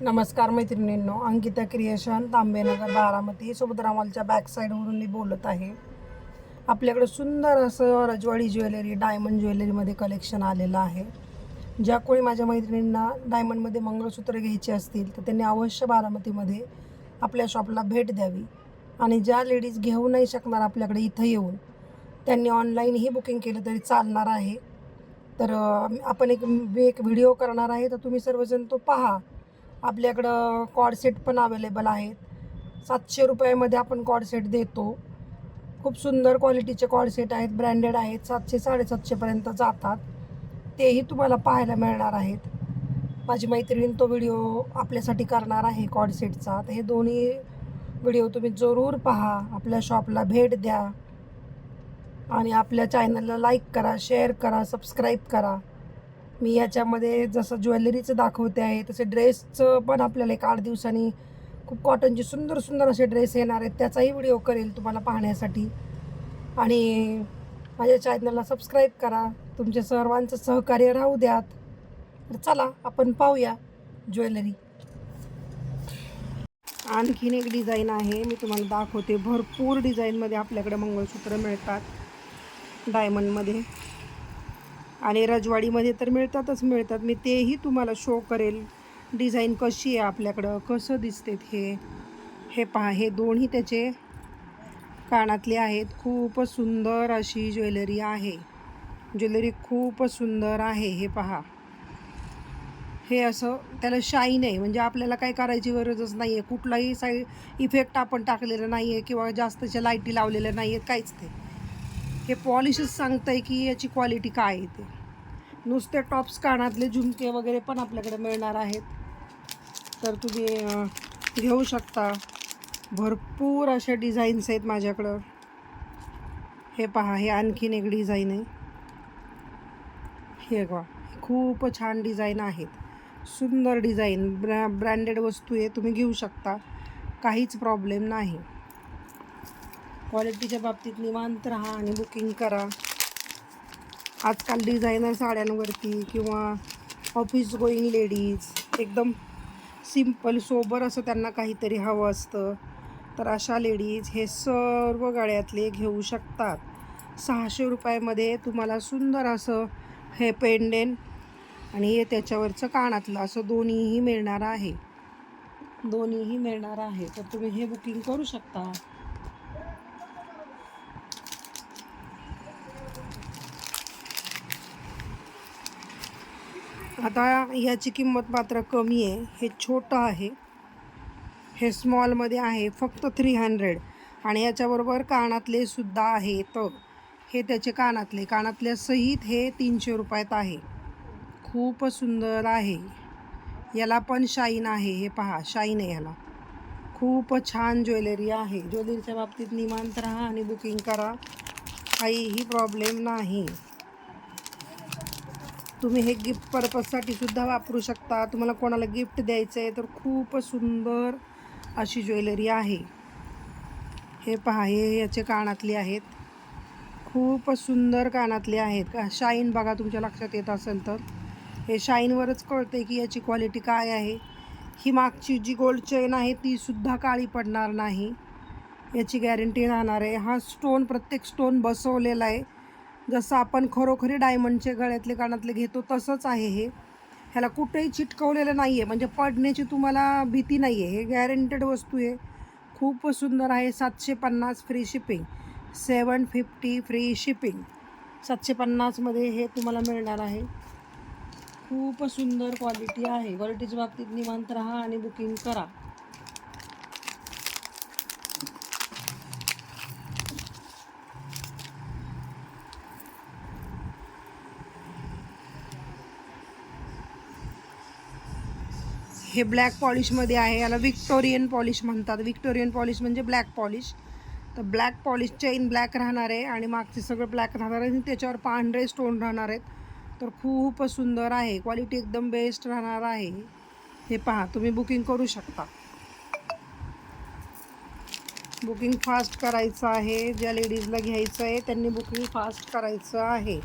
नमस्कार मैत्रिणींनो अंकिता क्रिएशन तांबेनगर बारामती. सुभद्रामालच्या बॅकसाईडवरून बॅक साईडवरून मी बोलत आहे. आपल्याकडे सुंदर असं रजवाडी ज्वेलरी डायमंड ज्वेलरीमध्ये कलेक्शन आलेलं आहे. ज्या कोणी माझ्या मैत्रिणींना डायमंडमध्ये मंगळसूत्र घ्यायचे असतील तर त्यांनी अवश्य बारामतीमध्ये आपल्या शॉपला भेट द्यावी. आणि ज्या लेडीज घेऊ नाही शकणार आपल्याकडे इथं येऊन त्यांनी ऑनलाईनही बुकिंग केलं तरी चालणार आहे. तर आपण एक मी एक व्हिडिओ करणार आहे. तर तुम्ही सर्वजण तो पहा. आपल्याकडं कॉडसेट पण अवेलेबल आहेत. सातशे रुपयामध्ये आपण कॉडसेट देतो. खूप सुंदर क्वालिटीचे कॉडसेट आहेत ब्रँडेड आहेत सातशे साडेसातशेपर्यंत जातात. तेही तुम्हाला पाहायला मिळणार आहेत. माझी मैत्रीण तो व्हिडिओ आपल्यासाठी करणार आहे कॉडसेटचा तर हे दोन्ही व्हिडिओ तुम्ही जरूर पहा. आपल्या शॉपला भेट द्या. आणि आपल्या चॅनलला लाईक करा शेअर करा सबस्क्राईब करा. मी याच्यामध्ये जसं ज्वेलरीचं दाखवते आहे तसे ड्रेसचं पण आपल्याला एक आठ दिवसांनी खूप कॉटनचे सुंदर सुंदर असे ड्रेस येणार आहेत. त्याचाही व्हिडिओ करेल तुम्हाला पाहण्यासाठी. आणि माझ्या चॅनलला सबस्क्राईब करा. तुमच्या सर्वांचं सहकार्य राहू द्यात. तर चला आपण पाहूया ज्वेलरी. आणखीन एक डिझाईन आहे. मी तुम्हाला दाखवते. भरपूर डिझाईनमध्ये आपल्याकडे मंगळसूत्र मिळतात. डायमंडमध्ये आणि रजवाडीमध्ये तर मिळतातच मिळतात. मी तेही तुम्हाला शो करेल. डिझाईन कशी आहे आपल्याकडं? कसं दिसतेत हे? हे पहा हे दोन्ही त्याचे कानातले आहेत. खूपच सुंदर अशी ज्वेलरी आहे. ज्वेलरी खूपच सुंदर आहे. हे पहा. हे असं त्याला शाईन आहे. म्हणजे आपल्याला काही करायची गरजच नाही आहे कुठलाही साई इफेक्ट आपण टाकलेला नाही आहे किंवा जास्तच्या लाईटी लावलेल्या नाही आहेत काहीच ते हे पॉलिशच सांगतं आहे की याची क्वालिटी काय आहे ते. नुसते टॉप्स कानातले झुमके वगैरे पण आपल्याकडे मिळणार आहेत. तर तुम्ही घेऊ शकता. भरपूर अशा डिझाईन्स आहेत माझ्याकडं. हे पहा हे आणखीन एक डिझाईन आहे. हे बघा खूप छान डिझाईन आहेत. सुंदर डिझाईन ब्रॅ ब्रँडेड वस्तू आहे तुम्ही घेऊ शकता. काहीच प्रॉब्लेम नाही. क्वालिटीच्या बाबतीत निवांत राहा आणि बुकिंग करा. आजकाल डिझायनर साड्यांवरती किंवा ऑफिस गोईंग लेडीज एकदम सिंपल सोबर असं त्यांना काहीतरी हवं असतं. तर अशा लेडीज हे सर्व गळ्यातले घेऊ शकतात. सहाशे रुपयामध्ये तुम्हाला सुंदर असं हे पेंडेन आणि हे त्याच्यावरचं कानातलं असं दोन्हीही मिळणार आहे. दोन्हीही मिळणार आहे. तर तुम्ही हे बुकिंग करू शकता. आता ह्याची किंमत मात्र कमी आहे. हे छोटं आहे. हे स्मॉलमध्ये आहे. फक्त थ्री हंड्रेड आणि याच्याबरोबर कानातले सुद्धा आहेत हे त्याचे कानातले. कानातल्या सहित हे तीनशे रुपयात आहे. खूप सुंदर आहे. याला पण शाईन आहे. हे पहा. शाईन आहे ह्याला खूप छान ज्वेलरी आहे. ज्वेलरीच्या बाबतीत निवांत राहा आणि बुकिंग करा. काहीही प्रॉब्लेम नाही. तुम्ही हे गिफ्ट पर्पजसाठी सुद्धा वापरू शकता. तुम्हाला कोणाला गिफ्ट द्यायचं आहे तर खूप सुंदर अशी ज्वेलरी आहे. हे पहा हे याचे कानातले आहेत. खूप सुंदर कानातले आहेत. का शाईन बघा तुमच्या लक्षात येत असेल तर. हे शाईनवरच कळते की याची क्वालिटी काय आहे. ही मागची जी गोल्ड चेन आहे ती सुद्धा काळी पडणार नाही. याची गॅरंटी राहणार आहे. हा स्टोन प्रत्येक स्टोन बसवलेला आहे. जसं आपण खरोखरी डायमंडचे गळ्यातले कानातले घेतो तसंच आहे हे. ह्याला कुठेही चिटकवलेलं नाही आहे म्हणजे पडण्याची तुम्हाला भीती नाही आहे हे गॅरंटेड वस्तू आहे. खूप सुंदर आहे. सातशे पन्नास free shipping seven fifty free shipping सातशे पन्नासमध्ये हे तुम्हाला मिळणार आहे. खूप सुंदर क्वालिटी आहे. क्वालिटीच्या बाबतीत निवांत राहा आणि बुकिंग करा. हे ब्लॅक पॉलिशमध्ये आहे. याला विक्टोरियन पॉलिश म्हणतात. विक्टोरियन पॉलिश म्हणजे ब्लॅक पॉलिश. तर ब्लॅक पॉलिश चेन ब्लॅक राहणार आहे आणि मागचे सगळं ब्लॅक राहणार आहे आणि त्याच्यावर पांढरे स्टोन राहणार आहेत. तर खूपच सुंदर आहे. क्वालिटी एकदम बेस्ट राहणार आहे. हे पहा तुम्ही बुकिंग करू शकता. बुकिंग फास्ट करायचं आहे. ज्या लेडीजला घ्यायचं आहे त्यांनी बुकिंग फास्ट करायचं आहे.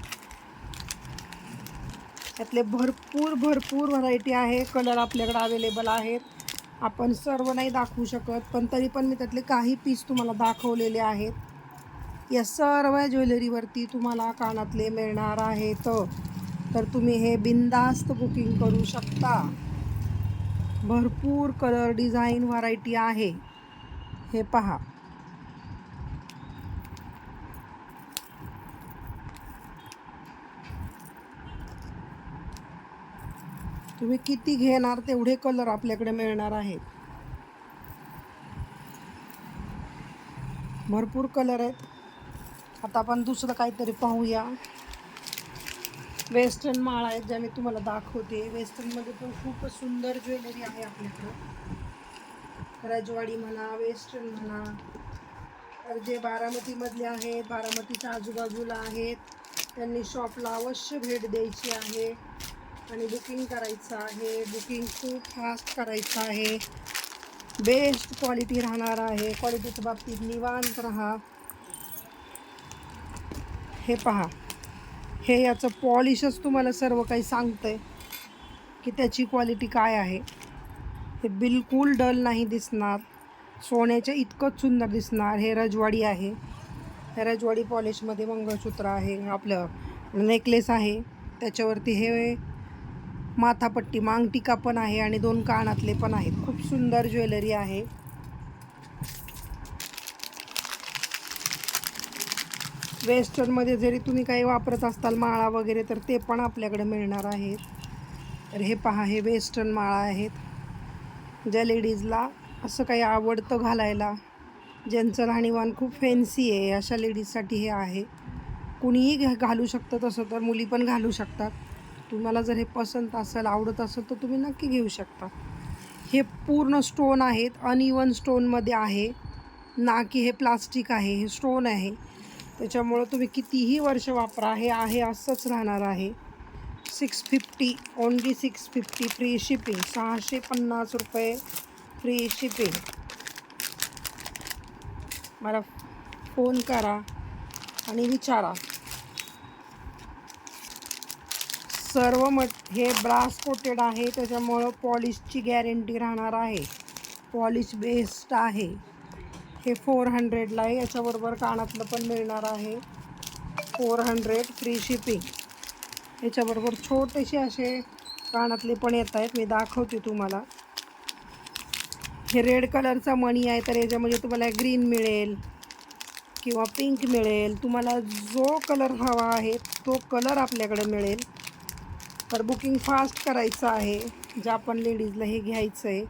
यातले भरपूर भरपूर व्हरायटी आहे. कलर आपल्याकडे अवेलेबल आहेत. आपण सर्व नाही दाखवू शकत पण तरी पण मी त्यातले काही पीस तुम्हाला दाखवलेले आहेत. या सर्व ज्वेलरीवरती तुम्हाला कानातले मिळणार आहेत. तर तुम्ही हे बिनधास्त बुकिंग करू शकता. भरपूर कलर डिझाईन व्हरायटी आहे. हे पहा. तुम्ही किती घेणार तेवढे कलर आपल्याकडे मिळणार आहेत. भरपूर कलर आहेत. आता आपण दुसरं काहीतरी पाहूया. वेस्टर्न माळ आहेत ज्या मी तुम्हाला दाखवते. वेस्टर्नमध्ये पण खूपच सुंदर ज्वेलरी आहे आपल्याकडं. रजवाडी म्हणा वेस्टर्न म्हणा. तर जे बारामतीमधले आहेत. बारामतीच्या आजूबाजूला आहेत. त्यांनी शॉपला अवश्य भेट द्यायची आहे. आणि बुकिंग करायचं आहे. बुकिंग खूप फास्ट करायचं आहे. बेस्ट क्वालिटी राहणार आहे. क्वालिटीच्या बाबतीत निवांत राहा. हे पहा. हे याचं पॉलिशच तुम्हाला सर्व काही सांगतंय की त्याची क्वालिटी काय आहे. हे बिलकुल डल नाही दिसणार. सोन्याच्या इतकंच सुंदर दिसणार. हे रजवाडी आहे. हे रजवाडी पॉलिशमध्ये मंगळसूत्र आहे. आपलं नेकलेस आहे. त्याच्यावरती हे माथापट्टी मांगटिका पण आहे आणि दोन कानातले पण आहेत. खूप सुंदर ज्वेलरी आहे. वेस्टर्नमध्ये जरी तुम्ही काही वापरत असताल माळा वगैरे तर ते पण आपल्याकडे मिळणार आहेत. तर हे पहा हे वेस्टर्न माळा आहेत. ज्या लेडीजला असं काही आवडतं घालायला ज्यांचं राहणीमान खूप फॅन्सी आहे अशा लेडीजसाठी हे आहे. कुणीही घ घालू शकतं तसं तर मुली पण घालू शकतात. तुम्हाला जर हे पसंत असेल आवडत असेल तर तुम्ही नक्की घेऊ शकता. हे पूर्ण स्टोन आहेत अनइवन स्टोनमध्ये आहे. ना की हे प्लास्टिक आहे हे स्टोन आहे. त्याच्यामुळं तुम्ही कितीही वर्ष वापरा हे आहे असंच राहणार आहे. Six fifty only six fifty free shipping. सहाशे पन्नास रुपये फ्री शिपिंग. मला फोन करा आणि विचारा. सर्व मट हे ब्रास कोटेड आहे त्याच्यामुळं पॉलिशची गॅरंटी राहणार आहे. पॉलिश बेस्ड आहे. हे फोर हंड्रेडला आहे याच्याबरोबर कानातलं पण मिळणार आहे. Four hundred free shipping. याच्याबरोबर छोटेसे असे कानातले पण येत आहेत मी दाखवते तुम्हाला. हे रेड कलरचा मणी आहे तर याच्यामध्ये तुम्हाला ग्रीन मिळेल किंवा पिंक मिळेल. तुम्हाला जो कलर हवा आहे तो कलर आपल्याकडे मिळेल. तर बुकिंग फास्ट करायचं आहे. ज्या पण लेडीजला हे घ्यायचं आहे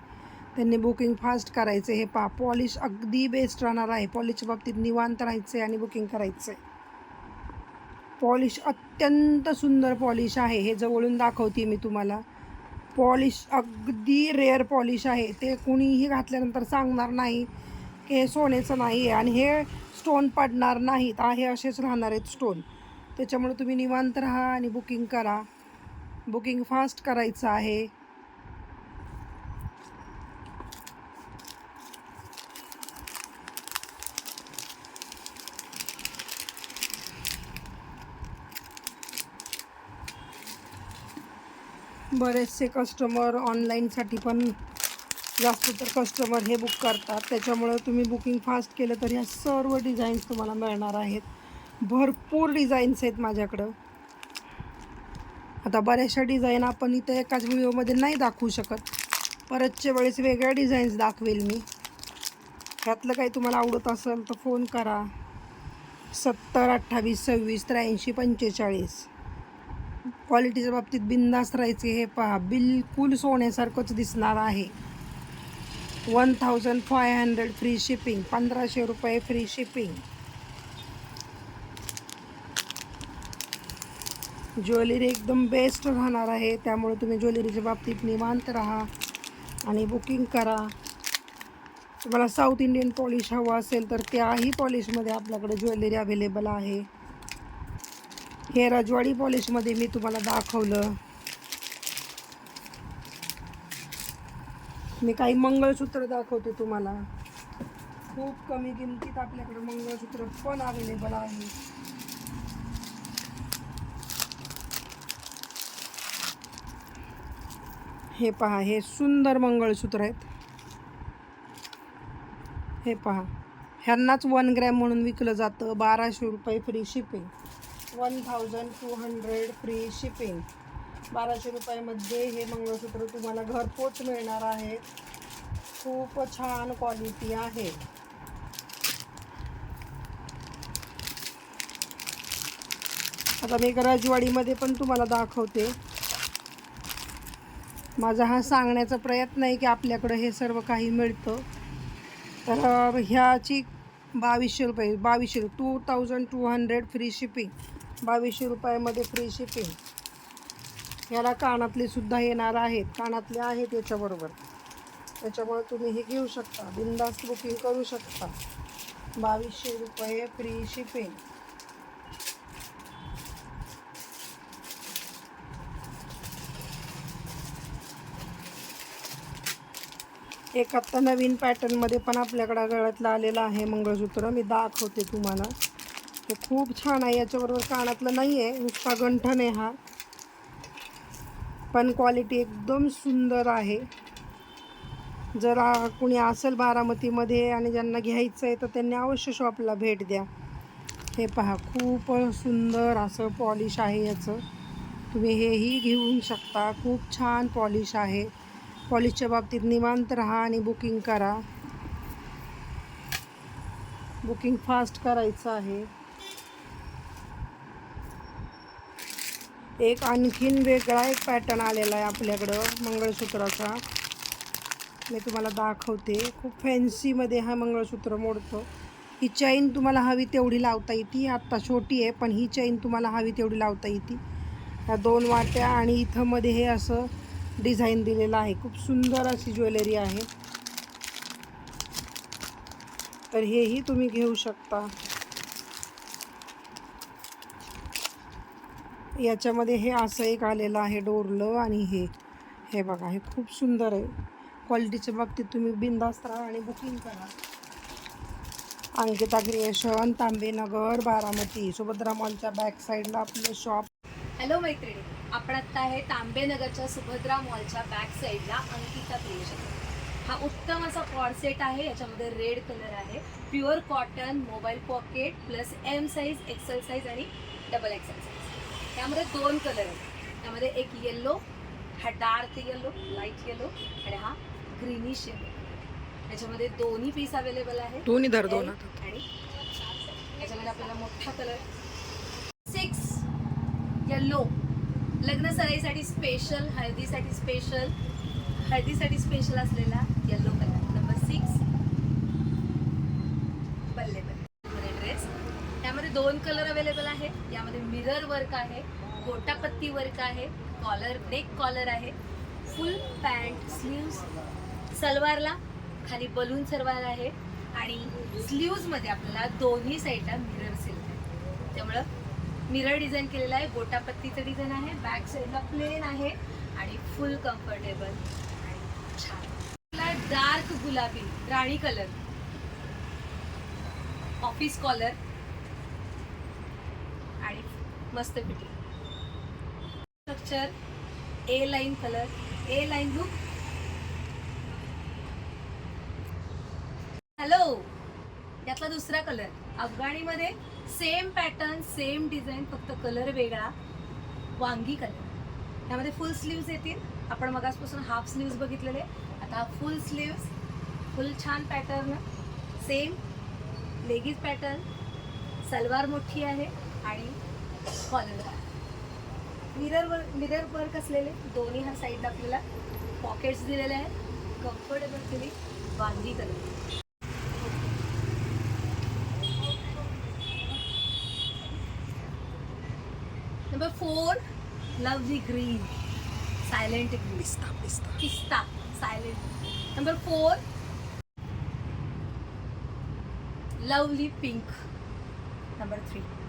त्यांनी बुकिंग फास्ट करायचं आहे हे पा पॉलिश अगदी बेस्ट राहणार आहे. पॉलिशच्या बाबतीत निवांत राहायचं आहे आणि बुकिंग करायचं आहे पॉलिश अत्यंत सुंदर पॉलिश आहे. हे जवळून दाखवते मी तुम्हाला. पॉलिश अगदी रेअर पॉलिश आहे. ते कुणीही घातल्यानंतर सांगणार नाही की हे सोन्याचं नाही आहे आणि हे स्टोन पडणार नाहीत. आहे असेच राहणार आहेत स्टोन. त्याच्यामुळे तुम्ही निवांत राहा आणि बुकिंग करा. बुकिंग फास्ट करायचं आहे. बरेचसे कस्टमर ऑनलाईनसाठी पण जास्त तर कस्टमर हे बुक करतात. त्याच्यामुळं तुम्ही बुकिंग फास्ट केलं तर ह्या सर्व डिझाईन्स तुम्हाला मिळणार आहेत. भरपूर डिझाईन्स आहेत माझ्याकडं. आता बऱ्याचशा डिझाईन आपण इथं एकाच व्हिडिओमध्ये नाही दाखवू शकत. परतच्या वेळेस वेगळ्या डिझाईन्स दाखवेल मी. ह्यातलं काही तुम्हाला आवडत असेल तर फोन करा. सत्तर अठ्ठावीस सव्वीस त्र्याऐंशी पंचेचाळीस. क्वालिटीच्या बाबतीत बिंदास्त राहायचे हे पहा. बिलकुल सोन्यासारखंच दिसणार आहे. One thousand five hundred free shipping. पंधराशे रुपये फ्री शिपिंग. ज्वेलरी एकदम बेस्ट राहणार आहे. त्यामुळे तुम्ही ज्वेलरीच्या बाबतीत निवांत राहा आणि बुकिंग करा. तुम्हाला साऊथ इंडियन पॉलिश हवं असेल तर त्याही पॉलिशमध्ये आपल्याकडे ज्वेलरी अवेलेबल आहे. हे राजवाडी पॉलिशमध्ये मी तुम्हाला दाखवलं. मी काही मंगळसूत्र दाखवते तुम्हाला. खूप कमी किमतीत आपल्याकडे मंगळसूत्र पण अवेलेबल आहे. हे पहा हे सुंदर मंगळसूत्र आहेत. हे पहा ह्यांनाच वन ग्रॅम म्हणून विकलं जातं. बाराशे रुपये free shipping one thousand two hundred free shipping बाराशे रुपयामध्ये हे मंगळसूत्र तुम्हाला घरपोच मिळणार आहे. खूप छान क्वालिटी आहे. आता मी राजवाडीमध्ये पण तुम्हाला दाखवते. माझा हा सांगण्याचा प्रयत्न आहे की आपल्याकडं हे सर्व काही मिळतं. तर ह्याची बावीसशे रुपये बावीसशे two thousand two hundred free shipping बावीसशे रुपयामध्ये फ्री शिपिंग ह्याला कानातले सुद्धा येणार आहेत. कानातले आहेत याच्याबरोबर. त्याच्यामुळे तुम्ही हे घेऊ शकता. बिंदास बुकिंग करू शकता. बावीसशे रुपये फ्री शिपिंग एक आत्ता नवीन पॅटर्नमध्ये पण आपल्याकडं गळ्यातलं आलेलं आहे मंगळसूत्र. मी दाखवते तुम्हाला. हे खूप छान आहे. याच्याबरोबर कानातलं नाही आहे नुसता गंठन आहे हा. पण क्वालिटी एकदम सुंदर आहे. जर कुणी असेल बारामतीमध्ये आणि ज्यांना घ्यायचं आहे तर त्यांनी अवश्य शॉपला भेट द्या. हे पहा खूप सुंदर असं पॉलिश आहे याचं. तुम्ही हेही घेऊ शकता. खूप छान पॉलिश आहे. पॉलिशच्या बाबतीत निवांत राहा आणि बुकिंग करा. बुकिंग फास्ट करायचं आहे. एक आणखीन वेगळा एक पॅटर्न आलेला आहे आपल्याकडं मंगळसूत्राचा. मी तुम्हाला दाखवते. खूप फॅन्सीमध्ये हा मंगळसूत्र मोडतो. ही चैन तुम्हाला हवी तेवढी लावता येते. आत्ता छोटी आहे पण ही चैन तुम्हाला हवी तेवढी लावता येते. ह्या दोन वाट्या आणि इथं मध्ये हे असं डिझाईन दिलेला आहे. खूप सुंदर अशी ज्वेलरी आहे. तर हेही तुम्ही घेऊ शकता. याच्यामध्ये हे असं एक आलेलं आहे डोरलं आणि हे. हे बघा हे खूप सुंदर आहे. क्वालिटीच्या बाबतीत तुम्ही बिंदास्त राहा आणि बुकिंग करा. अंकिता क्रिएशन तांबेनगर बारामती. सुभद्रा मॉलच्या बॅक साईडला आपलं शॉप हॅलो मैत्रिणी. आपण आत्ता आहे तांबेनगरच्या सुभद्रा मॉलच्या बॅक साईडला अंकिता क्रिएशन हा उत्तम असा कॉड सेट आहे याच्यामध्ये रेड कलर आहे. Pure cotton mobile pocket plus M size XL size आणि डबल एक्सेल साईज त्यामध्ये दोन कलर आहेत. त्यामध्ये एक येल्लो हा डार्क येल्लो लाइट येल्लो आणि हा ग्रीनिश येल्लो याच्यामध्ये दोन्ही पीस अवेलेबल आहे दोन्ही धर दोन. आणि याच्यामध्ये आपल्याला मोठा कलर सिक्स येल्लो लग्न सराईसाठी स्पेशल हळदीसाठी स्पेशल हळदीसाठी स्पेशल असलेला येल्लो कलर नंबर सिक्स बल्ले बल्ले. ड्रेस त्यामध्ये दोन कलर अवेलेबल आहे. यामध्ये मिरर वर्क आहे गोटापत्ती वर्क आहे कॉलर नेक कॉलर आहे. फुल पॅन्ट स्लीव्स सलवारला खाली बलून सलवार आहे. आणि स्लीव्जमध्ये आपल्याला दोन्ही साईडला मिरर सिल्क आहे. त्यामुळं मिरर डिझाईन केलेला आहे गोटापत्तीचं डिझाईन आहे बॅक साईडला प्लेन आहे आणि फुल कम्फर्टेबल आणि छान. डार्क गुलाबी राणी कलर ऑफिस कॉलर आणि मस्त fitting structure A line colour A line look hello यातला दुसरा कलर अफगाणीमध्ये सेम पॅटर्न सेम डिझाईन फक्त कलर वेगळा. वांगी कलर त्यामध्ये फुल स्लीव्ज येतील. आपण मगासपासून हाफ स्लीव्ज बघितलेले. आता फुल स्लीव्ज फुल छान pattern same leggings pattern salwar मोठी आहे आणि collar mirror work mirror work असलेले दोन्ही ह्या साईडला आपल्याला पॉकेट्स दिलेले आहेत. कम्फर्टेबल केली वांगी colour four, lovely green. Silent green. Pista, pista. Pista, silent. Number four, lovely pink. Number three.